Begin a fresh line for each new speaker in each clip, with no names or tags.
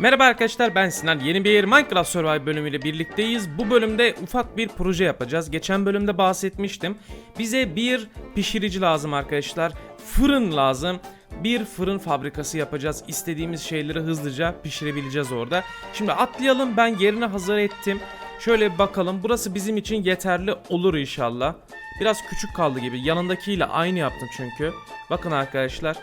Merhaba arkadaşlar ben Sinan. Yeni bir Minecraft Survival bölümüyle birlikteyiz. Bu bölümde ufak bir proje yapacağız. Geçen bölümde bahsetmiştim. Bize bir pişirici lazım arkadaşlar. Fırın lazım. Bir fırın fabrikası yapacağız. İstediğimiz şeyleri hızlıca pişirebileceğiz orada. Şimdi atlayalım. Ben yerini hazır ettim. Şöyle bir bakalım. Burası bizim için yeterli olur inşallah. Biraz küçük kaldı gibi. Yanındakiyle aynı yaptım çünkü. Bakın arkadaşlar.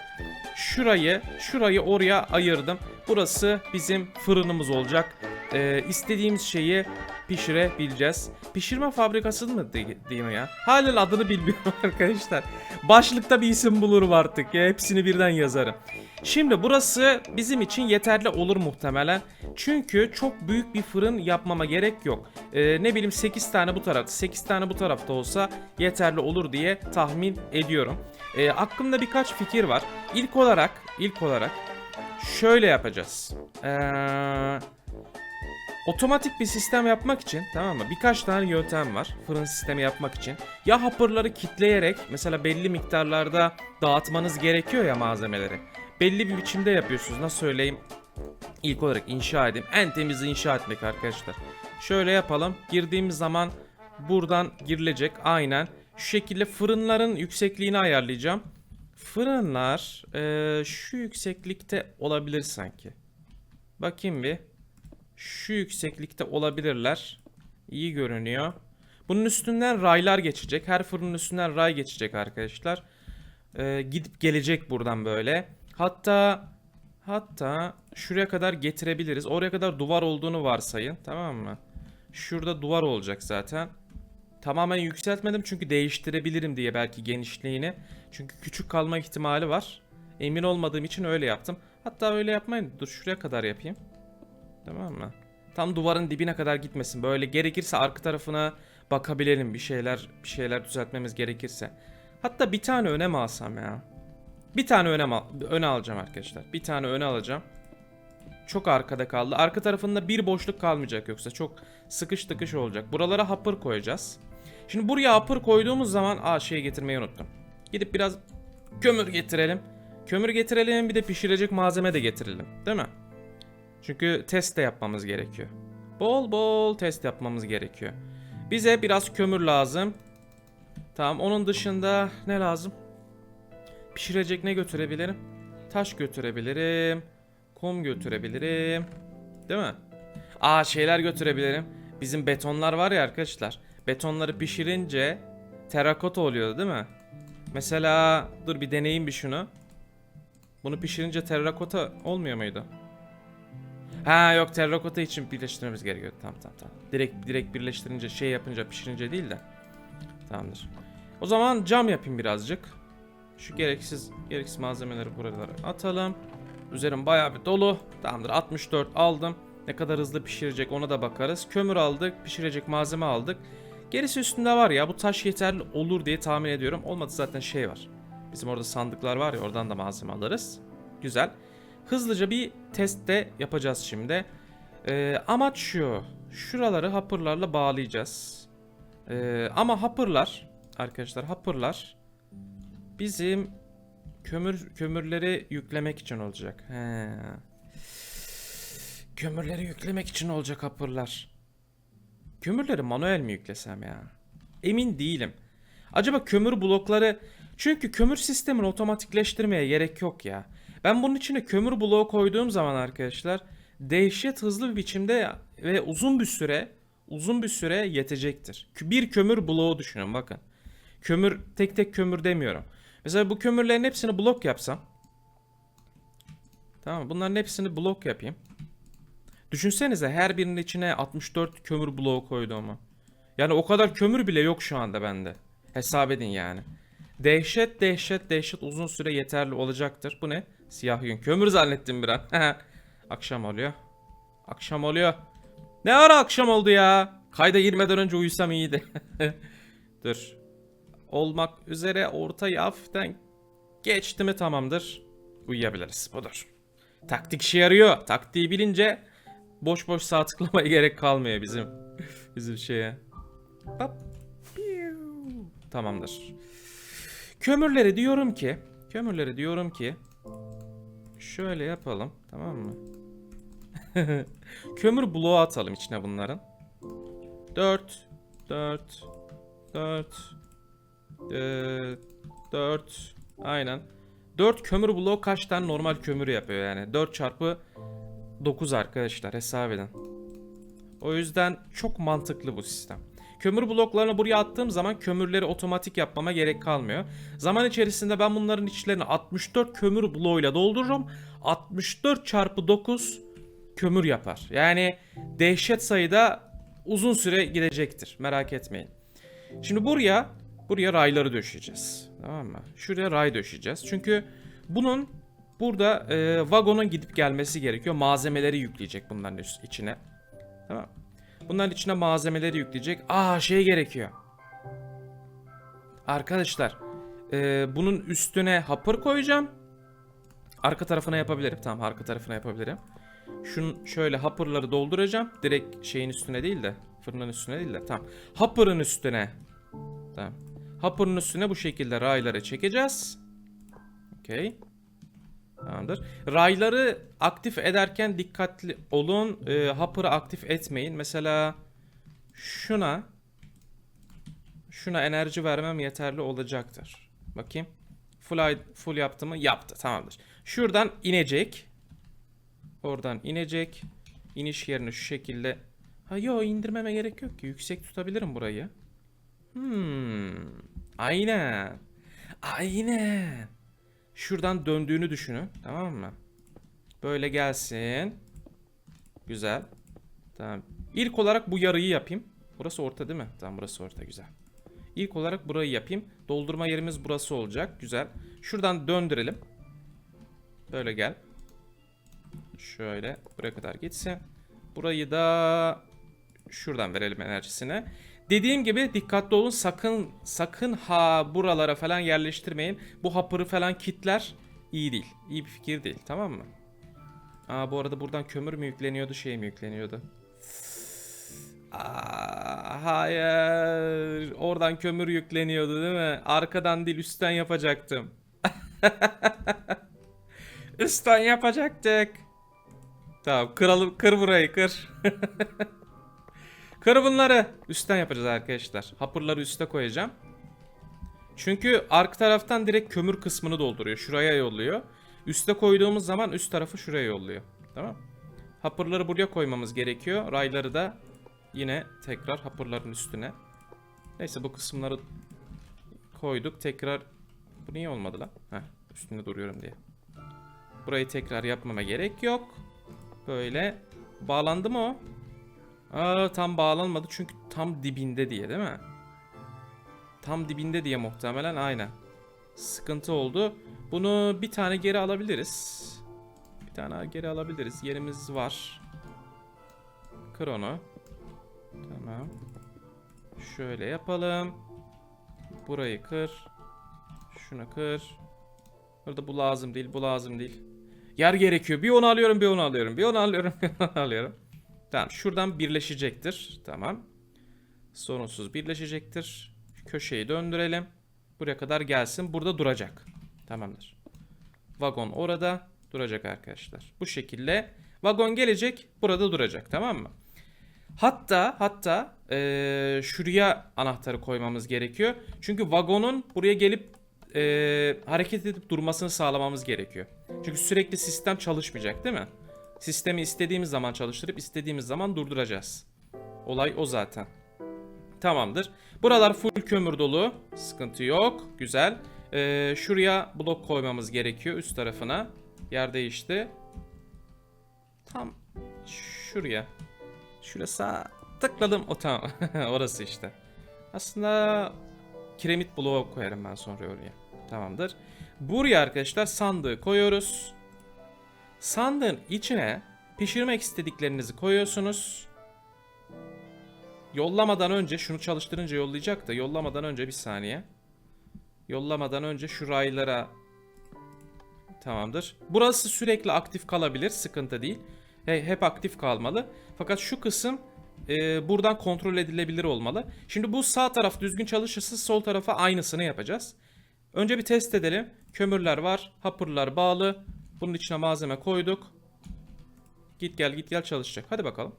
Şurayı, şurayı oraya ayırdım. Burası bizim fırınımız olacak. Ee, istediğimiz şeyi pişirebileceğiz. Pişirme fabrikası mı di- diyeyim ya? Halen adını bilmiyorum arkadaşlar. Başlıkta bir isim bulurum artık ya. Hepsini birden yazarım. Şimdi burası bizim için yeterli olur muhtemelen. Çünkü çok büyük bir fırın yapmama gerek yok. Ee, ne bileyim 8 tane bu tarafta, 8 tane bu tarafta olsa yeterli olur diye tahmin ediyorum. Ee, aklımda birkaç fikir var. İlk olarak, ilk olarak şöyle yapacağız. Ee, otomatik bir sistem yapmak için tamam mı? Birkaç tane yöntem var fırın sistemi yapmak için. Ya hopperları kitleyerek mesela belli miktarlarda dağıtmanız gerekiyor ya malzemeleri. Belli bir biçimde yapıyorsunuz. Nasıl söyleyeyim? İlk olarak inşa edeyim. En temiz inşa etmek arkadaşlar. Şöyle yapalım. Girdiğimiz zaman buradan girilecek. Aynen. Şu şekilde fırınların yüksekliğini ayarlayacağım. Fırınlar eee, şu yükseklikte olabilir sanki. Bakayım bir. Şu yükseklikte olabilirler. İyi görünüyor. Bunun üstünden raylar geçecek. Her fırının üstünden ray geçecek arkadaşlar. Ee, gidip gelecek buradan böyle. Hatta hatta şuraya kadar getirebiliriz. Oraya kadar duvar olduğunu varsayın. Tamam mı? Şurada duvar olacak zaten. Tamamen yükseltmedim çünkü değiştirebilirim diye belki genişliğini. Çünkü küçük kalma ihtimali var. Emin olmadığım için öyle yaptım. Hatta öyle yapmayın. Dur şuraya kadar yapayım. Tamam mı? Tam duvarın dibine kadar gitmesin. Böyle gerekirse arka tarafına bakabilelim bir şeyler bir şeyler düzeltmemiz gerekirse. Hatta bir tane öne alsam ya? Bir tane öne, al- öne alacağım arkadaşlar. Bir tane öne alacağım. Çok arkada kaldı. Arka tarafında bir boşluk kalmayacak yoksa çok sıkış tıkış olacak. Buralara hopper koyacağız. Şimdi buraya hopper koyduğumuz zaman aa şey getirmeyi unuttum. Gidip biraz kömür getirelim. Kömür getirelim bir de pişirecek malzeme de getirelim. Değil mi? Çünkü test de yapmamız gerekiyor. Bol bol test yapmamız gerekiyor. Bize biraz kömür lazım. Tamam onun dışında ne lazım? Pişirecek ne götürebilirim? Taş götürebilirim. Kum götürebilirim. Değil mi? Aa şeyler götürebilirim. Bizim betonlar var ya arkadaşlar. Betonları pişirince terakota oluyor değil mi? Mesela dur bir deneyeyim bir şunu. Bunu pişirince terakota olmuyor muydu? Ha yok terrakota için birleştirmemiz gerekiyor. Tamam tamam tamam. Direkt direkt birleştirince şey yapınca pişirince değil de. Tamamdır. O zaman cam yapayım birazcık. Şu gereksiz gereksiz malzemeleri buralara atalım. Üzerim bayağı bir dolu. Tamamdır 64 aldım. Ne kadar hızlı pişirecek ona da bakarız. Kömür aldık, pişirecek malzeme aldık. Gerisi üstünde var ya bu taş yeterli olur diye tahmin ediyorum. Olmadı zaten şey var. Bizim orada sandıklar var ya oradan da malzeme alırız. Güzel. Hızlıca bir test de yapacağız şimdi. Ee, amaç şu. Şuraları hopperlarla bağlayacağız. Ee, ama hopperlar arkadaşlar hopperlar bizim kömür kömürleri yüklemek için olacak. He. Kömürleri yüklemek için olacak hopperlar. Kömürleri manuel mi yüklesem ya? Emin değilim. Acaba kömür blokları çünkü kömür sistemini otomatikleştirmeye gerek yok ya. Ben bunun içine kömür bloğu koyduğum zaman arkadaşlar dehşet hızlı bir biçimde ve uzun bir süre uzun bir süre yetecektir. Bir kömür bloğu düşünün bakın. Kömür tek tek kömür demiyorum. Mesela bu kömürlerin hepsini blok yapsam. Tamam bunların hepsini blok yapayım. Düşünsenize her birinin içine 64 kömür bloğu koyduğumu. Yani o kadar kömür bile yok şu anda bende. Hesap edin yani. Dehşet dehşet dehşet uzun süre yeterli olacaktır. Bu ne? Siyah yün. Kömür zannettim bir an. akşam oluyor. Akşam oluyor. Ne ara akşam oldu ya? Kayda girmeden önce uyusam iyiydi. Dur. Olmak üzere ortayı hafiften geçti mi tamamdır. Uyuyabiliriz. Budur. Taktik işe yarıyor. Taktiği bilince boş boş sağ tıklamaya gerek kalmıyor bizim bizim şeye. Hop. Tamamdır. Kömürleri diyorum ki, kömürleri diyorum ki şöyle yapalım, tamam mı? Kömür bloğu atalım içine bunların. 4 4 4 4 Aynen. 4 kömür bloğu kaç tane normal kömür yapıyor yani? 4 çarpı 9 arkadaşlar hesap edin. O yüzden çok mantıklı bu sistem. Kömür bloklarını buraya attığım zaman kömürleri otomatik yapmama gerek kalmıyor. Zaman içerisinde ben bunların içlerini 64 kömür bloğuyla doldururum. 64 çarpı 9 kömür yapar. Yani dehşet sayıda uzun süre gidecektir. Merak etmeyin. Şimdi buraya buraya rayları döşeyeceğiz. Tamam mı? Şuraya ray döşeyeceğiz. Çünkü bunun burada e, vagonun gidip gelmesi gerekiyor. Malzemeleri yükleyecek bunların içine. Tamam. Bunların içine malzemeleri yükleyecek. Aa şey gerekiyor. Arkadaşlar e, bunun üstüne hapır koyacağım. Arka tarafına yapabilirim. Tamam arka tarafına yapabilirim. Şunu şöyle hapırları dolduracağım. Direkt şeyin üstüne değil de fırının üstüne değil de tamam. Hapırın üstüne. Tamam. Hapırın üstüne bu şekilde rayları çekeceğiz. Okey. Tamamdır. Rayları aktif ederken dikkatli olun. E, hopper'ı aktif etmeyin. Mesela şuna şuna enerji vermem yeterli olacaktır. Bakayım. Full, full yaptı mı? Yaptı. Tamamdır. Şuradan inecek. Oradan inecek. İniş yerini şu şekilde. Ha yo indirmeme gerek yok ki. Yüksek tutabilirim burayı. Hmm. Aynen. Aynen. Şuradan döndüğünü düşünün. Tamam mı? Böyle gelsin. Güzel. Tamam. İlk olarak bu yarıyı yapayım. Burası orta değil mi? Tamam burası orta güzel. İlk olarak burayı yapayım. Doldurma yerimiz burası olacak. Güzel. Şuradan döndürelim. Böyle gel. Şöyle buraya kadar gitsin. Burayı da şuradan verelim enerjisine. Dediğim gibi dikkatli olun sakın sakın ha buralara falan yerleştirmeyin. Bu hapırı falan kitler iyi değil. İyi bir fikir değil tamam mı? Aa bu arada buradan kömür mü yükleniyordu şey mi yükleniyordu? Aa, hayır. Oradan kömür yükleniyordu değil mi? Arkadan değil üstten yapacaktım. üstten yapacaktık. Tamam kıralım kır burayı kır. Kır bunları. Üstten yapacağız arkadaşlar. Hapırları üste koyacağım. Çünkü arka taraftan direkt kömür kısmını dolduruyor. Şuraya yolluyor. Üste koyduğumuz zaman üst tarafı şuraya yolluyor. Tamam. Hapırları buraya koymamız gerekiyor. Rayları da yine tekrar hapırların üstüne. Neyse bu kısımları koyduk. Tekrar bu niye olmadı lan? Heh, üstünde duruyorum diye. Burayı tekrar yapmama gerek yok. Böyle bağlandı mı o? Aa tam bağlanmadı çünkü tam dibinde diye değil mi? Tam dibinde diye muhtemelen aynen. Sıkıntı oldu. Bunu bir tane geri alabiliriz. Bir tane geri alabiliriz. Yerimiz var. Kır onu. Tamam. Şöyle yapalım. Burayı kır. Şunu kır. Burada bu lazım değil, bu lazım değil. Yer gerekiyor. Bir onu alıyorum, bir onu alıyorum. Bir onu alıyorum, bir onu alıyorum. Tamam şuradan birleşecektir. Tamam. Sorunsuz birleşecektir. Köşeyi döndürelim. Buraya kadar gelsin. Burada duracak. Tamamdır. Vagon orada duracak arkadaşlar. Bu şekilde vagon gelecek. Burada duracak. Tamam mı? Hatta hatta eee, şuraya anahtarı koymamız gerekiyor. Çünkü vagonun buraya gelip eee, hareket edip durmasını sağlamamız gerekiyor. Çünkü sürekli sistem çalışmayacak değil mi? Sistemi istediğimiz zaman çalıştırıp istediğimiz zaman durduracağız. Olay o zaten. Tamamdır. Buralar full kömür dolu. Sıkıntı yok. Güzel. Ee, şuraya blok koymamız gerekiyor üst tarafına. Yer değişti. Tam şuraya. Sağ tıkladım. O tamam. Orası işte. Aslında kiremit bloğu koyarım ben sonra oraya. Tamamdır. Buraya arkadaşlar sandığı koyuyoruz. Sandığın içine pişirmek istediklerinizi koyuyorsunuz. Yollamadan önce şunu çalıştırınca yollayacak da yollamadan önce bir saniye. Yollamadan önce şu raylara Tamamdır. Burası sürekli aktif kalabilir. Sıkıntı değil. He- hep aktif kalmalı. Fakat şu kısım e, buradan kontrol edilebilir olmalı. Şimdi bu sağ taraf düzgün çalışırsa sol tarafa aynısını yapacağız. Önce bir test edelim. Kömürler var. Hapırlar bağlı. Bunun içine malzeme koyduk. Git gel git gel çalışacak. Hadi bakalım.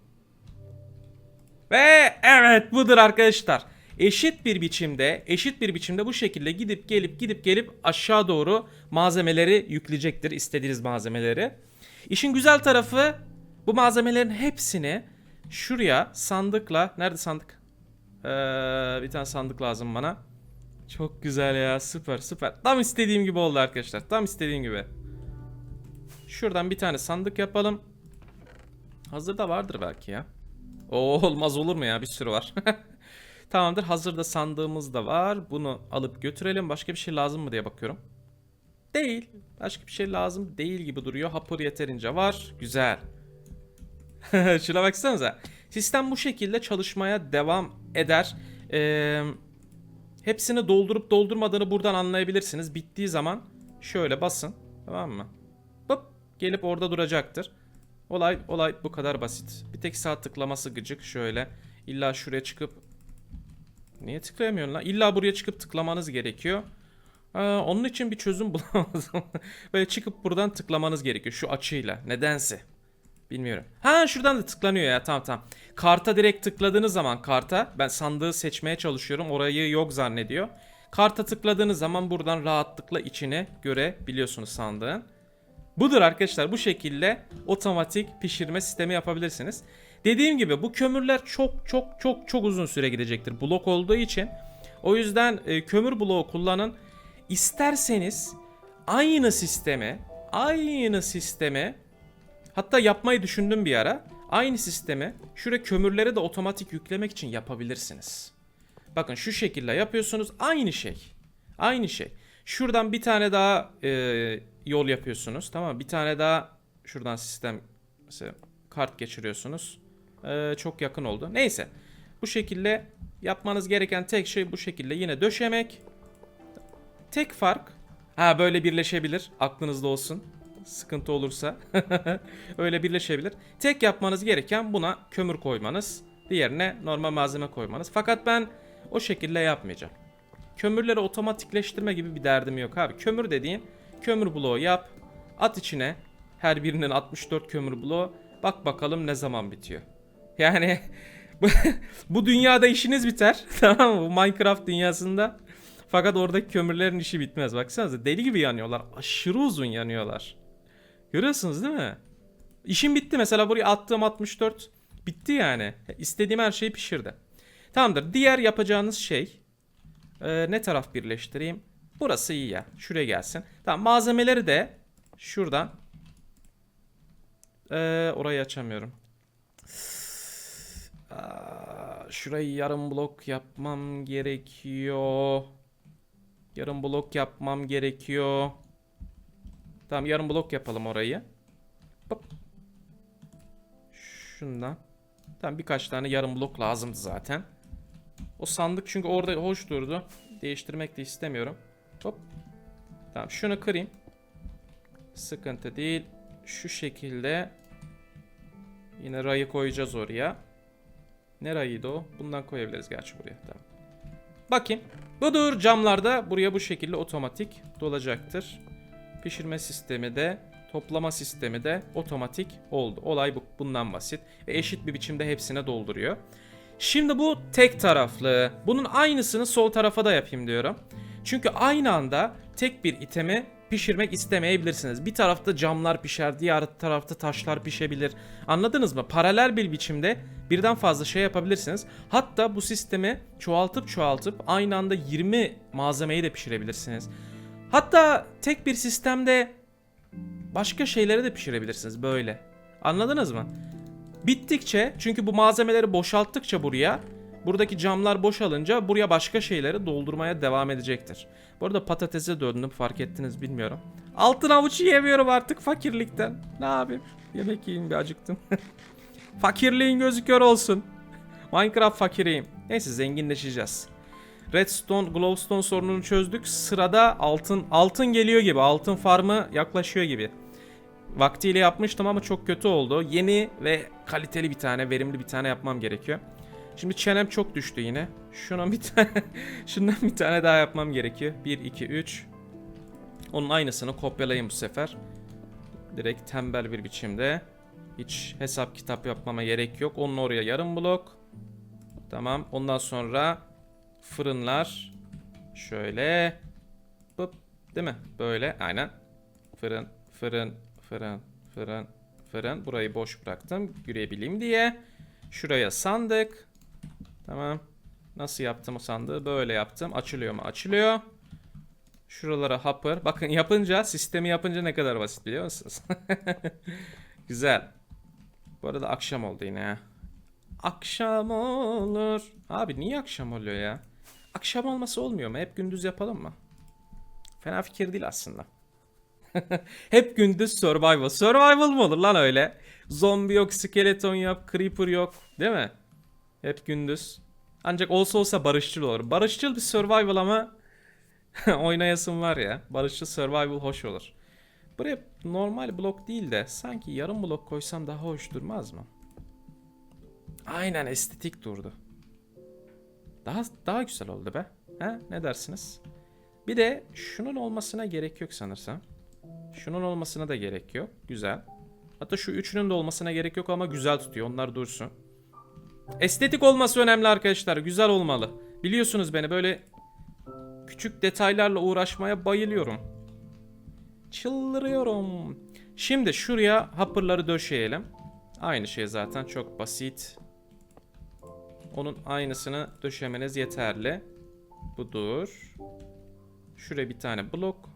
Ve evet budur arkadaşlar. Eşit bir biçimde, eşit bir biçimde bu şekilde gidip gelip gidip gelip aşağı doğru malzemeleri yükleyecektir. istediğiniz malzemeleri. İşin güzel tarafı bu malzemelerin hepsini şuraya sandıkla, nerede sandık? Ee, bir tane sandık lazım bana. Çok güzel ya süper süper. Tam istediğim gibi oldu arkadaşlar. Tam istediğim gibi. Şuradan bir tane sandık yapalım. Hazırda vardır belki ya. O olmaz olur mu ya bir sürü var. Tamamdır hazırda sandığımız da var. Bunu alıp götürelim. Başka bir şey lazım mı diye bakıyorum. Değil. Başka bir şey lazım değil gibi duruyor. Hapır yeterince var. Güzel. Şuna baksanıza. Sistem bu şekilde çalışmaya devam eder. Ee, hepsini doldurup doldurmadığını buradan anlayabilirsiniz. Bittiği zaman şöyle basın. Tamam mı? Gelip orada duracaktır. Olay olay bu kadar basit. Bir tek sağ tıklaması gıcık şöyle. İlla şuraya çıkıp Niye tıklayamıyorsun lan? İlla buraya çıkıp tıklamanız gerekiyor. Aa, onun için bir çözüm bulamadım. Böyle çıkıp buradan tıklamanız gerekiyor şu açıyla. Nedense. Bilmiyorum. Ha şuradan da tıklanıyor ya tamam tamam. Karta direkt tıkladığınız zaman karta ben sandığı seçmeye çalışıyorum. Orayı yok zannediyor. Karta tıkladığınız zaman buradan rahatlıkla içine görebiliyorsunuz sandığın. Budur arkadaşlar bu şekilde otomatik pişirme sistemi yapabilirsiniz. Dediğim gibi bu kömürler çok çok çok çok uzun süre gidecektir blok olduğu için. O yüzden e, kömür bloğu kullanın. İsterseniz aynı sisteme aynı sisteme hatta yapmayı düşündüm bir ara. Aynı sistemi şuraya kömürleri de otomatik yüklemek için yapabilirsiniz. Bakın şu şekilde yapıyorsunuz aynı şey. Aynı şey. Şuradan bir tane daha e, yol yapıyorsunuz. Tamam mı? Bir tane daha şuradan sistem mesela kart geçiriyorsunuz. E, çok yakın oldu. Neyse. Bu şekilde yapmanız gereken tek şey bu şekilde yine döşemek. Tek fark ha böyle birleşebilir. Aklınızda olsun. Sıkıntı olursa öyle birleşebilir. Tek yapmanız gereken buna kömür koymanız. Diğerine normal malzeme koymanız. Fakat ben o şekilde yapmayacağım. Kömürleri otomatikleştirme gibi bir derdim yok abi. Kömür dediğin kömür bloğu yap. At içine her birinin 64 kömür bloğu. Bak bakalım ne zaman bitiyor. Yani bu, dünyada işiniz biter. Tamam mı? Bu Minecraft dünyasında. Fakat oradaki kömürlerin işi bitmez. Baksanıza deli gibi yanıyorlar. Aşırı uzun yanıyorlar. Görüyorsunuz değil mi? İşim bitti. Mesela buraya attığım 64 bitti yani. İstediğim her şeyi pişirdi. Tamamdır. Diğer yapacağınız şey ee, ne taraf birleştireyim? Burası iyi ya. Şuraya gelsin. Tamam malzemeleri de şuradan. Ee, orayı açamıyorum. Şurayı yarım blok yapmam gerekiyor. Yarım blok yapmam gerekiyor. Tamam yarım blok yapalım orayı. Hop. Şundan. Tamam birkaç tane yarım blok lazımdı zaten. O sandık çünkü orada hoş durdu. Değiştirmek de istemiyorum. Hop. Tamam şunu kırayım. Sıkıntı değil. Şu şekilde. Yine rayı koyacağız oraya. Ne rayıydı o? Bundan koyabiliriz gerçi buraya. Tamam. Bakayım. Budur camlarda buraya bu şekilde otomatik dolacaktır. Pişirme sistemi de toplama sistemi de otomatik oldu. Olay bu, bundan basit. Ve eşit bir biçimde hepsine dolduruyor. Şimdi bu tek taraflı. Bunun aynısını sol tarafa da yapayım diyorum. Çünkü aynı anda tek bir itemi pişirmek istemeyebilirsiniz. Bir tarafta camlar pişer, diğer tarafta taşlar pişebilir. Anladınız mı? Paralel bir biçimde birden fazla şey yapabilirsiniz. Hatta bu sistemi çoğaltıp çoğaltıp aynı anda 20 malzemeyi de pişirebilirsiniz. Hatta tek bir sistemde başka şeyleri de pişirebilirsiniz böyle. Anladınız mı? Bittikçe çünkü bu malzemeleri boşalttıkça buraya buradaki camlar boşalınca buraya başka şeyleri doldurmaya devam edecektir. Bu arada patatese döndüm fark ettiniz bilmiyorum. Altın avuç yiyemiyorum artık fakirlikten. Ne yapayım? Yemek yiyeyim bir acıktım. Fakirliğin gözü kör olsun. Minecraft fakiriyim. Neyse zenginleşeceğiz. Redstone, glowstone sorununu çözdük. Sırada altın altın geliyor gibi. Altın farmı yaklaşıyor gibi. Vaktiyle yapmıştım ama çok kötü oldu. Yeni ve kaliteli bir tane, verimli bir tane yapmam gerekiyor. Şimdi çenem çok düştü yine. Şuna bir tane, şundan bir tane daha yapmam gerekiyor. 1, 2, 3. Onun aynısını kopyalayayım bu sefer. Direkt tembel bir biçimde. Hiç hesap kitap yapmama gerek yok. Onun oraya yarım blok. Tamam. Ondan sonra fırınlar. Şöyle. Bıp. Değil mi? Böyle. Aynen. Fırın, fırın, fırın, fırın, fırın. Burayı boş bıraktım. Görebileyim diye. Şuraya sandık. Tamam. Nasıl yaptım o sandığı? Böyle yaptım. Açılıyor mu? Açılıyor. Şuralara hopper. Bakın yapınca, sistemi yapınca ne kadar basit biliyor musunuz? Güzel. Bu arada akşam oldu yine. Akşam olur. Abi niye akşam oluyor ya? Akşam olması olmuyor mu? Hep gündüz yapalım mı? Fena fikir değil aslında. Hep gündüz survival. Survival mı olur lan öyle? Zombi yok, skeleton yok, creeper yok. Değil mi? Hep gündüz. Ancak olsa olsa barışçıl olur. Barışçıl bir survival ama oynayasın var ya. Barışçıl survival hoş olur. Buraya normal blok değil de sanki yarım blok koysam daha hoş durmaz mı? Aynen estetik durdu. Daha daha güzel oldu be. He? Ne dersiniz? Bir de şunun olmasına gerek yok sanırsam. Şunun olmasına da gerek yok. Güzel. Hatta şu üçünün de olmasına gerek yok ama güzel tutuyor. Onlar dursun. Estetik olması önemli arkadaşlar. Güzel olmalı. Biliyorsunuz beni böyle küçük detaylarla uğraşmaya bayılıyorum. Çıldırıyorum. Şimdi şuraya hopperları döşeyelim. Aynı şey zaten çok basit. Onun aynısını döşemeniz yeterli. Budur. Şuraya bir tane blok.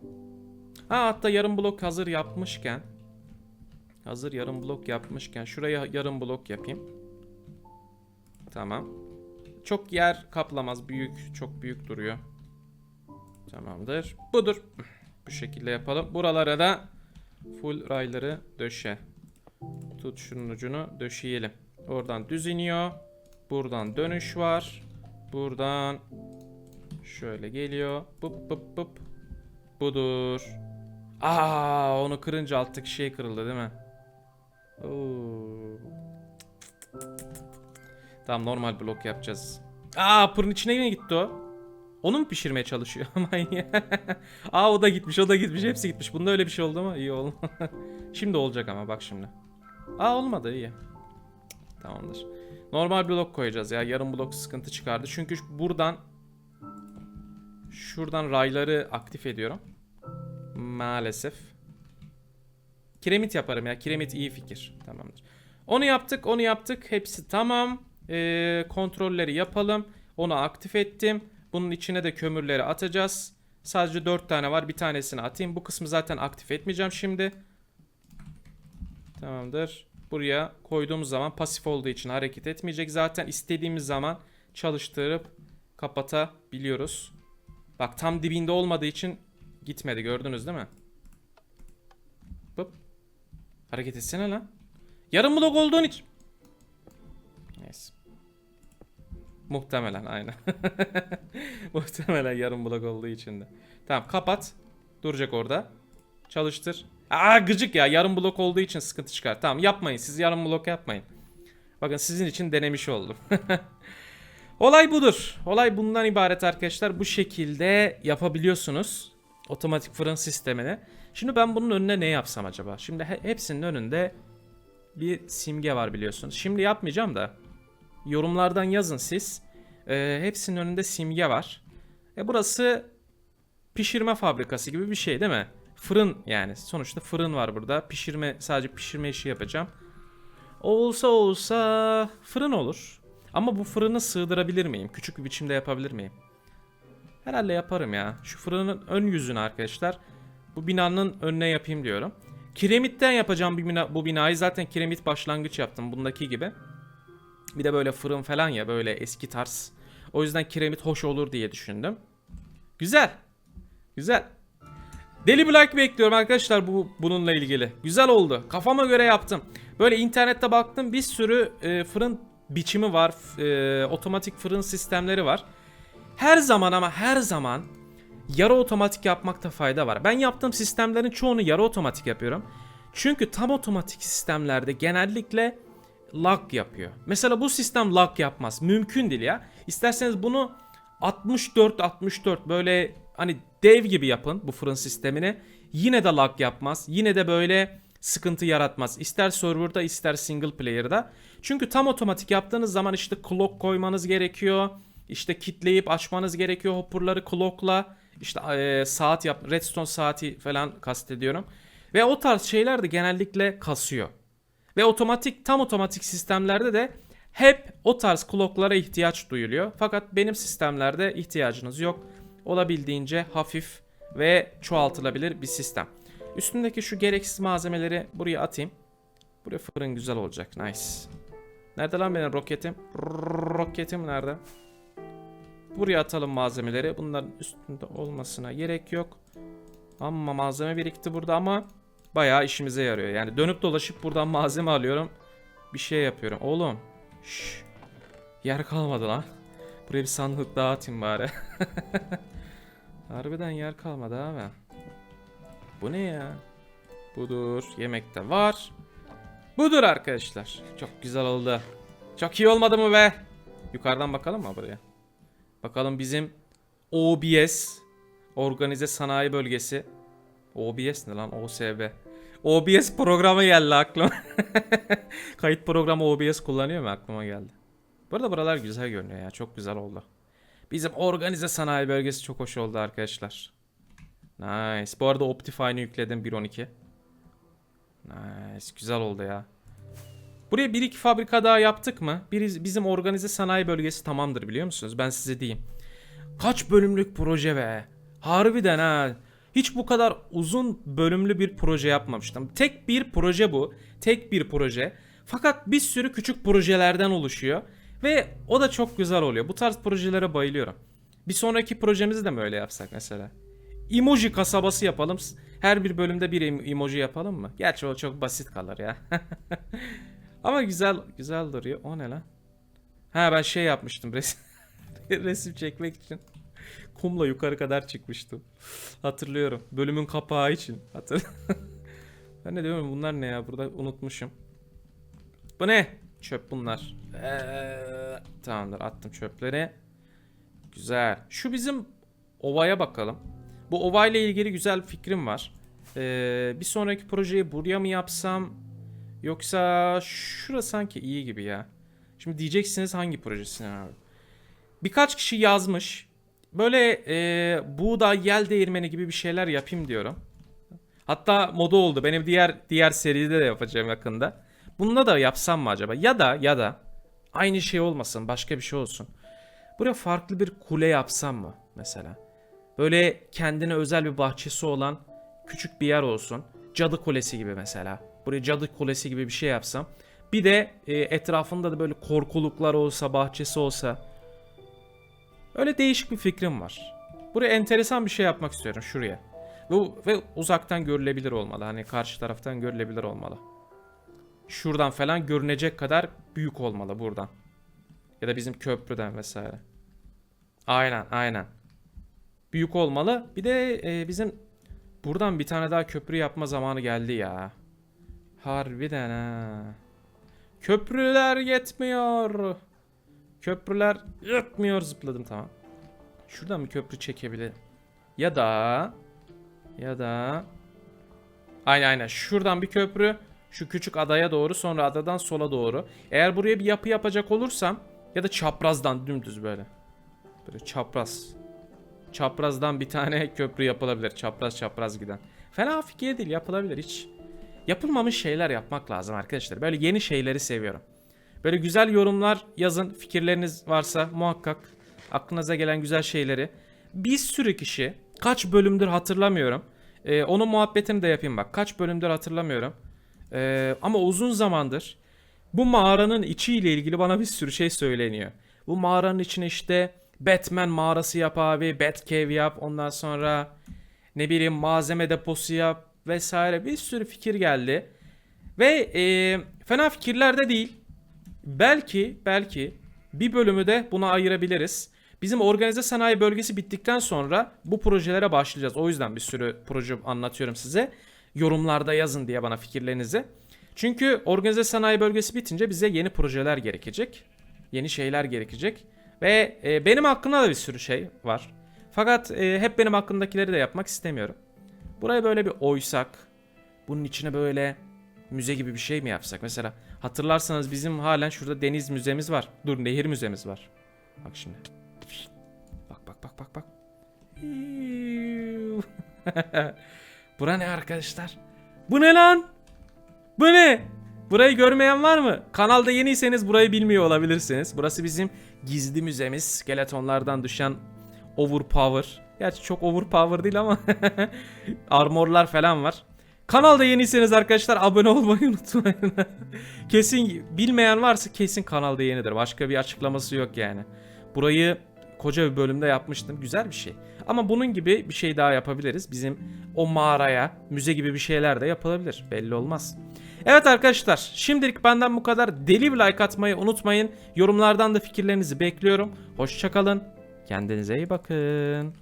Ha hatta yarım blok hazır yapmışken hazır yarım blok yapmışken şuraya yarım blok yapayım. Tamam. Çok yer kaplamaz. Büyük, çok büyük duruyor. Tamamdır. Budur. Bu şekilde yapalım. Buralara da full rayları döşe. Tut şunun ucunu döşeyelim. Oradan düz iniyor. Buradan dönüş var. Buradan şöyle geliyor. Bıp bıp bıp. Budur. Aa, onu kırınca alttaki şey kırıldı değil mi? Oo. Tamam normal blok yapacağız. Aa pırın içine yine gitti o. Onu mu pişirmeye çalışıyor? Aa o da gitmiş o da gitmiş hepsi gitmiş. Bunda öyle bir şey oldu mu? İyi oldu. şimdi olacak ama bak şimdi. Aa olmadı iyi. Tamamdır. Normal blok koyacağız ya. Yarım blok sıkıntı çıkardı. Çünkü buradan şuradan rayları aktif ediyorum. Maalesef. Kiremit yaparım ya. Kiremit iyi fikir. Tamamdır. Onu yaptık, onu yaptık. Hepsi tamam. Ee, kontrolleri yapalım. Onu aktif ettim. Bunun içine de kömürleri atacağız. Sadece 4 tane var. Bir tanesini atayım. Bu kısmı zaten aktif etmeyeceğim şimdi. Tamamdır. Buraya koyduğumuz zaman pasif olduğu için hareket etmeyecek. Zaten istediğimiz zaman çalıştırıp kapatabiliyoruz. Bak tam dibinde olmadığı için gitmedi gördünüz değil mi? Hop. Hareket etsene lan. Yarım blok olduğun için. Muhtemelen aynen. Muhtemelen yarım blok olduğu için de. Tamam kapat. Duracak orada. Çalıştır. Aa gıcık ya yarım blok olduğu için sıkıntı çıkar. Tamam yapmayın siz yarım blok yapmayın. Bakın sizin için denemiş oldum. Olay budur. Olay bundan ibaret arkadaşlar. Bu şekilde yapabiliyorsunuz. Otomatik fırın sistemini. Şimdi ben bunun önüne ne yapsam acaba? Şimdi he- hepsinin önünde bir simge var biliyorsunuz. Şimdi yapmayacağım da. Yorumlardan yazın siz. Ee, hepsinin önünde simge var. E burası pişirme fabrikası gibi bir şey değil mi? Fırın yani. Sonuçta fırın var burada. Pişirme sadece pişirme işi yapacağım. Olsa olsa fırın olur. Ama bu fırını sığdırabilir miyim? Küçük bir biçimde yapabilir miyim? Herhalde yaparım ya. Şu fırının ön yüzünü arkadaşlar. Bu binanın önüne yapayım diyorum. Kiremitten yapacağım bir bina, bu binayı. Zaten kiremit başlangıç yaptım bundaki gibi. Bir de böyle fırın falan ya böyle eski tarz. O yüzden kiremit hoş olur diye düşündüm. Güzel. Güzel. Deli bir like bekliyorum arkadaşlar bu bununla ilgili. Güzel oldu. Kafama göre yaptım. Böyle internette baktım bir sürü e, fırın biçimi var. e, otomatik fırın sistemleri var. Her zaman ama her zaman yarı otomatik yapmakta fayda var. Ben yaptığım sistemlerin çoğunu yarı otomatik yapıyorum. Çünkü tam otomatik sistemlerde genellikle lag yapıyor. Mesela bu sistem lag yapmaz. Mümkün değil ya. İsterseniz bunu 64 64 böyle hani dev gibi yapın bu fırın sistemini. Yine de lag yapmaz. Yine de böyle sıkıntı yaratmaz. İster serverda ister single player'da. Çünkü tam otomatik yaptığınız zaman işte clock koymanız gerekiyor. İşte kitleyip açmanız gerekiyor hopperları clock'la. İşte eee, saat yap redstone saati falan kastediyorum. Ve o tarz şeyler de genellikle kasıyor. Ve otomatik tam otomatik sistemlerde de hep o tarz clock'lara ihtiyaç duyuluyor. Fakat benim sistemlerde ihtiyacınız yok. Olabildiğince hafif ve çoğaltılabilir bir sistem. Üstündeki şu gereksiz malzemeleri buraya atayım. Buraya fırın güzel olacak. Nice. Nerede lan benim roketim? Roketim nerede? Buraya atalım malzemeleri. Bunların üstünde olmasına gerek yok. Ama malzeme birikti burada ama bayağı işimize yarıyor. Yani dönüp dolaşıp buradan malzeme alıyorum. Bir şey yapıyorum. Oğlum. Şş. Yer kalmadı lan. Buraya bir sandık daha atayım bari. Harbiden yer kalmadı abi. Bu ne ya? Budur. Yemekte var. Budur arkadaşlar. Çok güzel oldu. Çok iyi olmadı mı be? Yukarıdan bakalım mı buraya? Bakalım bizim OBS Organize Sanayi Bölgesi. OBS ne lan? OSB. OBS programı geldi aklıma. Kayıt programı OBS kullanıyor mu aklıma geldi. Bu arada buralar güzel görünüyor ya. Çok güzel oldu. Bizim organize sanayi bölgesi çok hoş oldu arkadaşlar. Nice. Bu arada Optifine'i yükledim 1.12. Nice. Güzel oldu ya. Buraya bir iki fabrika daha yaptık mı? Bir, bizim organize sanayi bölgesi tamamdır biliyor musunuz? Ben size diyeyim. Kaç bölümlük proje be. Harbiden ha. Hiç bu kadar uzun bölümlü bir proje yapmamıştım. Tek bir proje bu. Tek bir proje. Fakat bir sürü küçük projelerden oluşuyor. Ve o da çok güzel oluyor. Bu tarz projelere bayılıyorum. Bir sonraki projemizi de mi öyle yapsak mesela? Emoji kasabası yapalım. Her bir bölümde bir em- emoji yapalım mı? Gerçi o çok basit kalır ya. Ama güzel güzel duruyor. O ne lan? Ha ben şey yapmıştım resim resim çekmek için. Kumla yukarı kadar çıkmıştım. Hatırlıyorum. Bölümün kapağı için. Hatır. ben ne diyorum bunlar ne ya? Burada unutmuşum. Bu ne? Çöp bunlar. Ee, tamamdır attım çöpleri. Güzel. Şu bizim ovaya bakalım. Bu ovayla ilgili güzel bir fikrim var. Ee, bir sonraki projeyi buraya mı yapsam? Yoksa şurası sanki iyi gibi ya. Şimdi diyeceksiniz hangi projesini abi? Birkaç kişi yazmış. Böyle e, buğday yel değirmeni gibi bir şeyler yapayım diyorum. Hatta moda oldu. Benim diğer diğer seride de yapacağım yakında. Bunda da yapsam mı acaba? Ya da ya da aynı şey olmasın, başka bir şey olsun. Buraya farklı bir kule yapsam mı mesela? Böyle kendine özel bir bahçesi olan küçük bir yer olsun. Cadı kulesi gibi mesela. Buraya cadı kulesi gibi bir şey yapsam. Bir de e, etrafında da böyle korkuluklar olsa, bahçesi olsa. Öyle değişik bir fikrim var. Buraya enteresan bir şey yapmak istiyorum şuraya. Ve, ve uzaktan görülebilir olmalı. Hani karşı taraftan görülebilir olmalı. Şuradan falan görünecek kadar büyük olmalı buradan. Ya da bizim köprüden vesaire. Aynen aynen. Büyük olmalı. Bir de e, bizim buradan bir tane daha köprü yapma zamanı geldi ya. Harbiden ha. Köprüler yetmiyor. Köprüler yetmiyor zıpladım tamam. Şuradan bir köprü çekebilir. Ya da ya da Aynen aynen. Şuradan bir köprü şu küçük adaya doğru sonra adadan sola doğru. Eğer buraya bir yapı yapacak olursam ya da çaprazdan dümdüz böyle. Böyle çapraz. Çaprazdan bir tane köprü yapılabilir. Çapraz çapraz giden. Fena fikir değil yapılabilir hiç. Yapılmamış şeyler yapmak lazım arkadaşlar. Böyle yeni şeyleri seviyorum. Böyle güzel yorumlar yazın. Fikirleriniz varsa muhakkak aklınıza gelen güzel şeyleri. Bir sürü kişi kaç bölümdür hatırlamıyorum. Ee, onun muhabbetini de yapayım bak. Kaç bölümdür hatırlamıyorum. Ee, ama uzun zamandır bu mağaranın içiyle ilgili bana bir sürü şey söyleniyor. Bu mağaranın içine işte Batman mağarası yap abi, Batcave yap, ondan sonra ne bileyim malzeme deposu yap vesaire bir sürü fikir geldi. Ve e, fena fikirler de değil. Belki belki bir bölümü de buna ayırabiliriz. Bizim organize sanayi bölgesi bittikten sonra bu projelere başlayacağız. O yüzden bir sürü proje anlatıyorum size. Yorumlarda yazın diye bana fikirlerinizi. Çünkü organize sanayi bölgesi bitince bize yeni projeler gerekecek. Yeni şeyler gerekecek. Ve e, benim hakkımda da bir sürü şey var. Fakat e, hep benim hakkımdakileri de yapmak istemiyorum. Burayı böyle bir oysak. Bunun içine böyle müze gibi bir şey mi yapsak? Mesela hatırlarsanız bizim halen şurada deniz müzemiz var. Dur nehir müzemiz var. Bak şimdi. Bak bak bak bak bak. Bura ne arkadaşlar? Bu ne lan? Bu ne? Burayı görmeyen var mı? Kanalda yeniyseniz burayı bilmiyor olabilirsiniz. Burası bizim gizli müzemiz. Skeletonlardan düşen overpower. Gerçi çok overpower değil ama armorlar falan var. Kanalda yeniyseniz arkadaşlar abone olmayı unutmayın. kesin bilmeyen varsa kesin kanalda yenidir. Başka bir açıklaması yok yani. Burayı koca bir bölümde yapmıştım. Güzel bir şey. Ama bunun gibi bir şey daha yapabiliriz. Bizim o mağaraya müze gibi bir şeyler de yapılabilir. Belli olmaz. Evet arkadaşlar şimdilik benden bu kadar. Deli bir like atmayı unutmayın. Yorumlardan da fikirlerinizi bekliyorum. Hoşçakalın. Kendinize iyi bakın.